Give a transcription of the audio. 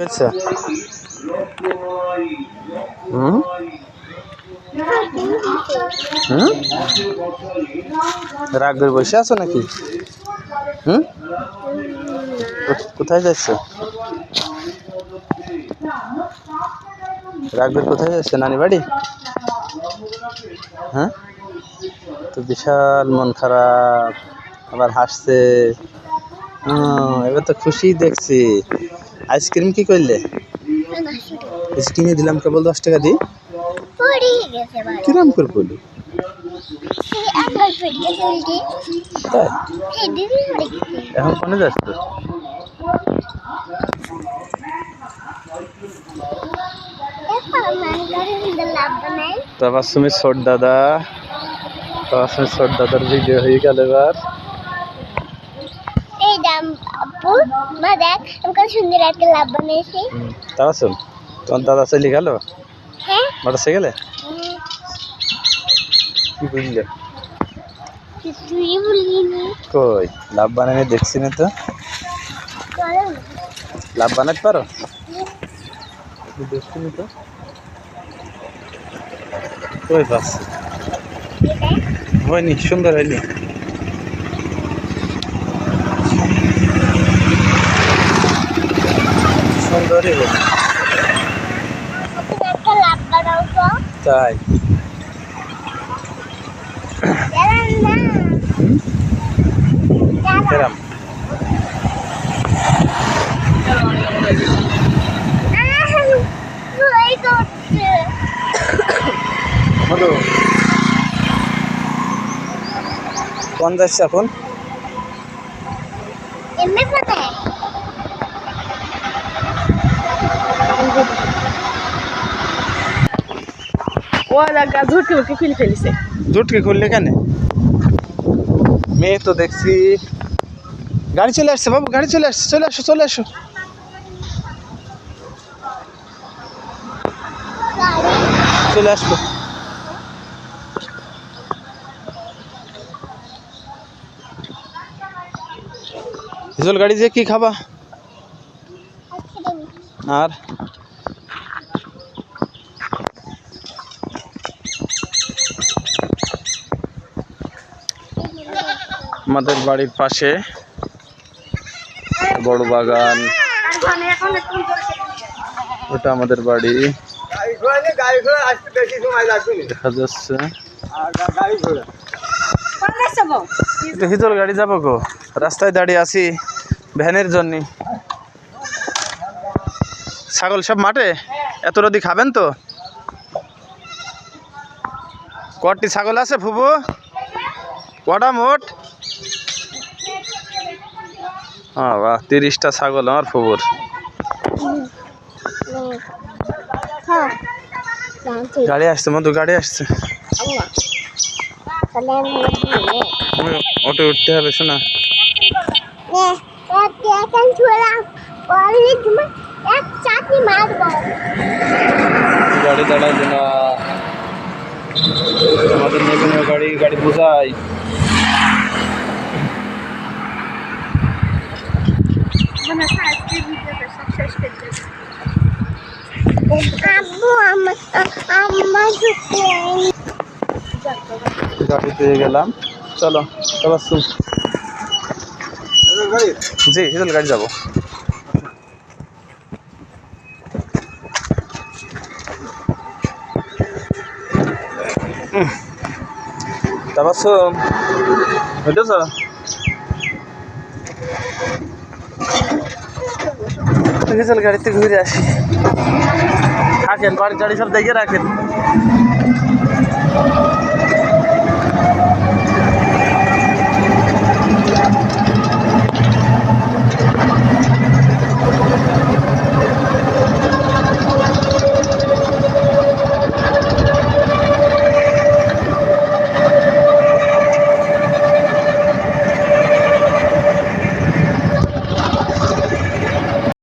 আচ্ছা। হুম? হুম? রাগ করে বসে আছো নাকি? হুম? কোথায় যাচ্ছ? রাগ করে কোথায় যাচ্ছে? নানি বাড়ি? হ্যাঁ? তো বিশাল মন খারাপ, আবার হাসছে। এবার তো খুশি দেখছি। আইসক্রিম কি করলে? কিনে দিলাম কেবল দশ টাকা বাড়ি। কিরাম করে এখন কোনে যাচ্ছ বানাই তাবাসুমি ছোট দাদা। তাবাসুমি ছোট দাদার ভিডিও হয়ে গেল এবার। দাম আপু মা দেখ আমি কত সুন্দর একটা লাভ বানিয়েছি। তাবাসুম তোমার দাদা গেল? হ্যাঁ। বাড়াতে গেলে? কি বুঝলে? কিছুই বলিনি কই লাভ বানানি দেখছি না তো। লাভ বানাতে পারো? দেখছি না তো। কই হয়নি সুন্দর হয়নি। সুন্দরই তো। তাই। করছে মধু কোন যাচ্ছে এখন। এমনি কোথায় খুলে ফেলিছে। খুললে কেন? মেয়ে তো দেখছি গাড়ি চলে আসছে বাবু গাড়ি চলে আসছে চলে আসো চলে আসো। চলে আসব হিজল গাড়ি দিয়ে কি খাবা? আর? আমাদের বাড়ির পাশে বড় বাগান। ওটা আমাদের বাড়ি। দেখা গাড়ি যাব গো। রাস্তায় দাঁড়িয়ে আছি ভ্যানের জন্য। ছাগল সব মাঠে? এত রদি খাবেন তো? কটি ছাগল আছে ফুবু কটা মোট? বাহ, তিরিশটা ছাগল আমার ফুবুর। গাড়ি আসছে, মধু, গাড়ি আসছে। অটো উঠতে হবে, শোনা। গাড়ি দাঁড়াবে না। আমাদের গাড়ি গাড়ি বোঝাই আজকে ভিডিওটা সব শেষ করে আব্বু আমার আমার ঢুকতে গাড়ি পেয়ে গেলাম। চলো এবার শুন। জি হিজল গাড়ি যাব। তাবাসুম বুঝেছ? হিজল গাড়িতে ঘুরে আসি। থাকেন বাড়ি গাড়ি সব দেখে রাখেন।